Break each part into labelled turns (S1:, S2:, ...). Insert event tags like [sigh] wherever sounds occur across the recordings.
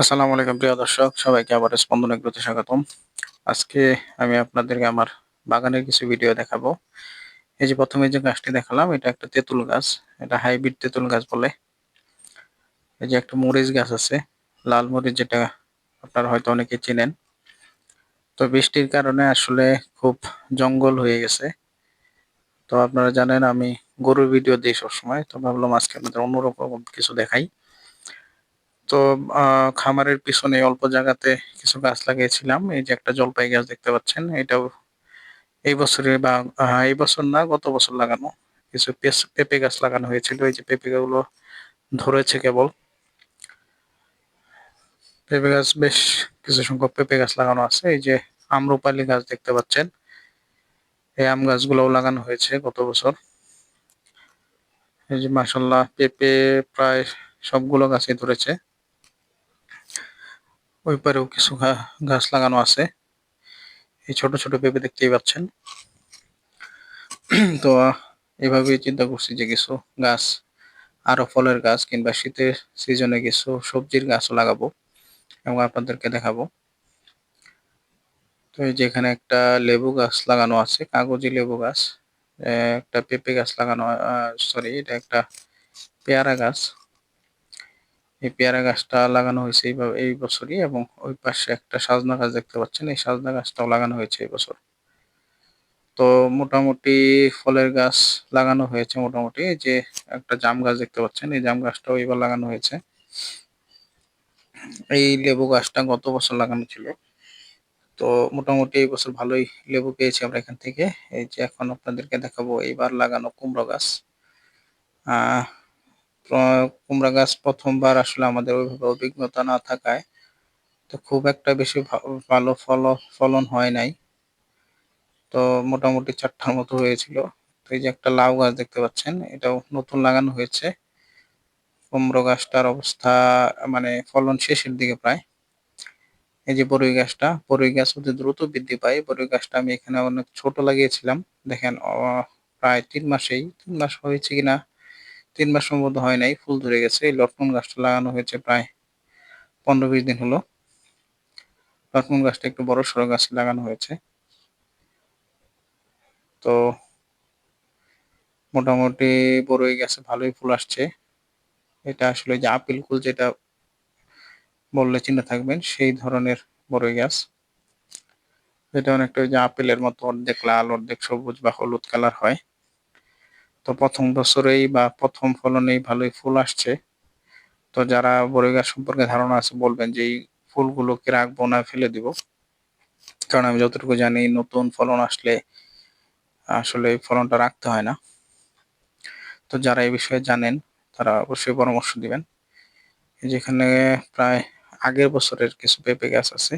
S1: আসসালামু আলাইকুম, প্রিয় দর্শক। সবাইকে আবার স্পন্দন এগ্রোতে স্বাগতম। আজকে আমি আপনাদেরকে আমার বাগানের কিছু ভিডিও দেখাবো। এই যে প্রথমে যে গাছটি দেখালাম, এটা একটা তেঁতুল গাছ। এটা হাইব্রিড তেঁতুল গাছ বলে। এই যে একটা মরিচ গাছ আছে, লাল মরিচ যেটা আপনারা হয়তো অনেকে চেনেন। তো বৃষ্টির কারণে আসলে খুব জঙ্গল হয়ে গেছে। তো আপনারা জানেন, আমি গরুর ভিডিও দিই সবসময়। তো ভাবলাম আজকে আপনাদের অন্যরকম কিছু দেখাই। তো আহ, খামারের পিছনে অল্প জায়গাতে কিছু গাছ লাগিয়েছিলাম। এই যে একটা জলপাই গাছ দেখতে পাচ্ছেন এটাও এই বছরে বা এই বছর না গত বছর লাগানো। কিছু পেঁপে গাছ লাগানো হয়েছিল। এই যে পেঁপে গুলো ধরেছে কেবল। পেঁপে গাছ বেশ কিছু সংখ্যক পেঁপে গাছ লাগানো আছে। এই যে আম্রপালি গাছ দেখতে পাচ্ছেন এই আম গাছগুলোও লাগানো হয়েছে গত বছর। এই যে মাসাল্লাহ পেঁপে প্রায় সবগুলো গাছই ধরেছে। ওই পারেও কিছু গাছ লাগানো আছে। এই ছোট ছোট পেঁপে দেখতেই পাচ্ছেন। [clears throat] তো এভাবেই চিন্তা করছি যে কিছু গাছ আরও ফলের গাছ কিংবা শীতের সিজনে কিছু সবজির গাছও লাগাবো এবং আপনাদেরকে দেখাবো। তো এই যে এখানে একটা লেবু গাছ লাগানো আছে, কাগজি লেবু গাছ। একটা পেঁপে গাছ লাগানো সরি, এটা একটা পেয়ারা গাছ। এই পেয়ারা গাছটা লাগানো হয়েছে এইভাবে এই বছরই এবং ওই পাশে একটা সাজনা গাছ দেখতে পাচ্ছেন, এই সাজনা গাছটাও লাগানো হয়েছে এই বছর। তো মোটামুটি ফলের গাছ লাগানো হয়েছে মোটামুটি যে একটা জাম গাছ দেখতে পাচ্ছেন, এই জাম গাছটাও এবার লাগানো হয়েছে। এই লেবু গাছটা গত বছর লাগানো ছিল, তো মোটামুটি এই বছর ভালোই লেবু পেয়েছি আমরা এখান থেকে। এই যে এখন আপনাদেরকে দেখাবো, এইবার লাগানো কুমড়ো গাছ। আহ কুমড়া গাছ প্রথমবার আসলে আমাদের ওইভাবে অভিজ্ঞতা না থাকায় তো খুব একটা বেশি ভালো ফল ফলন হয় নাই। তো মোটামুটি চারটার মতো হয়েছিল। তো এই যে একটা লাউ গাছ দেখতে পাচ্ছেন, এটাও নতুন লাগানো হয়েছে। কুমড়ো গাছটার অবস্থা মানে ফলন শেষের দিকে প্রায়। এই যে বরই গাছটা, বরই গাছ অতি দ্রুত বৃদ্ধি পায়। বরই গাছটা আমি এখানে অনেক ছোট লাগিয়েছিলাম। দেখেন প্রায় তিন মাসেই, তিন মাস হয়েছে কিনা তিন মাস সম্ভবত হয় নাই, ফুল ধরে গেছে। এই লটকন গাছটা লাগানো হয়েছে প্রায় পনেরো বিশ দিন হলো। লটকন গাছটা একটু বড় সড়ো গাছ লাগানো হয়েছে। তো মোটামুটি বড়ই গাছে ভালোই ফুল আসছে। এটা আসলে যে আপেল কুল যেটা বললে চিন্তা থাকবেন, সেই ধরনের বড়ই গাছ। যেটা অনেকটা ওই যে আপেলের মতো অর্ধেক লাল, অর্ধেক সবুজ বা হলুদ কালার হয়। তো প্রথম বছরেই বা প্রথম ফলনেই ভালোই ফুল আসছে। তো যারা বড়ই গাছ সম্পর্কে ধারণা আছে বলবেন যে এই ফুলগুলোকে রাখব না, ফেলে দিব। কারণ আমি যতটুকু জানি নতুন ফলন আসলে আসলে ফলনটা রাখতে হয় না। তো যারা এই বিষয়ে জানেন, তারা অবশ্যই পরামর্শ দিবেন। যেখানে প্রায় আগের বছরের কিছু পেঁপে গাছ আছে,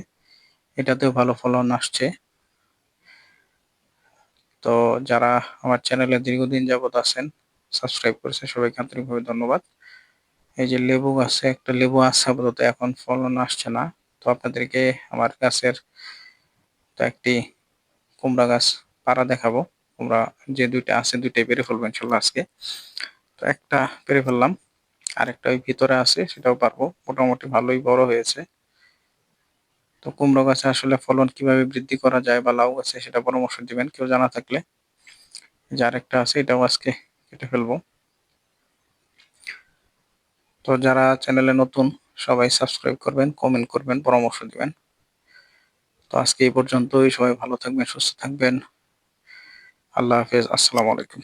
S1: এটাতেও ভালো ফলন আসছে। তো যারা আমার চ্যানেলে দীর্ঘদিন যাবত আছেন সাবস্ক্রাইব করেছে, সবাইকে আন্তরিকভাবে ধন্যবাদ। এই যে লেবু গাছে, একটা লেবু আছে আপাতত, এখন ফলন আসছে না। তো আপনাদেরকে আমার গাছের তো একটি কুমড়া গাছ পাড়া দেখাবো। কুমড়া যে দুইটা আছে, দুইটাই পেরে ফেলব ইনশাল্লাহ আজকে। তো একটা পেরে ফেললাম, আরেকটা ওই ভিতরে আছে, সেটাও পারব। মোটামুটি ভালোই বড় হয়েছে। তো কুমড়ো গাছে আসলে ফলন কীভাবে বৃদ্ধি করা যায় বা লাউ গাছে সেটা পরামর্শ দিবেন, কেউ জানা থাকলে। যার একটা আছে, এটাও আজকে কেটে ফেলব। তো যারা চ্যানেলে নতুন, সবাই সাবস্ক্রাইব করবেন, কমেন্ট করবেন, পরামর্শ দিবেন। তো আজকে এই পর্যন্তই, সবাই ভালো থাকবেন, সুস্থ থাকবেন। আল্লাহ হাফেজ, আসসালামু আলাইকুম।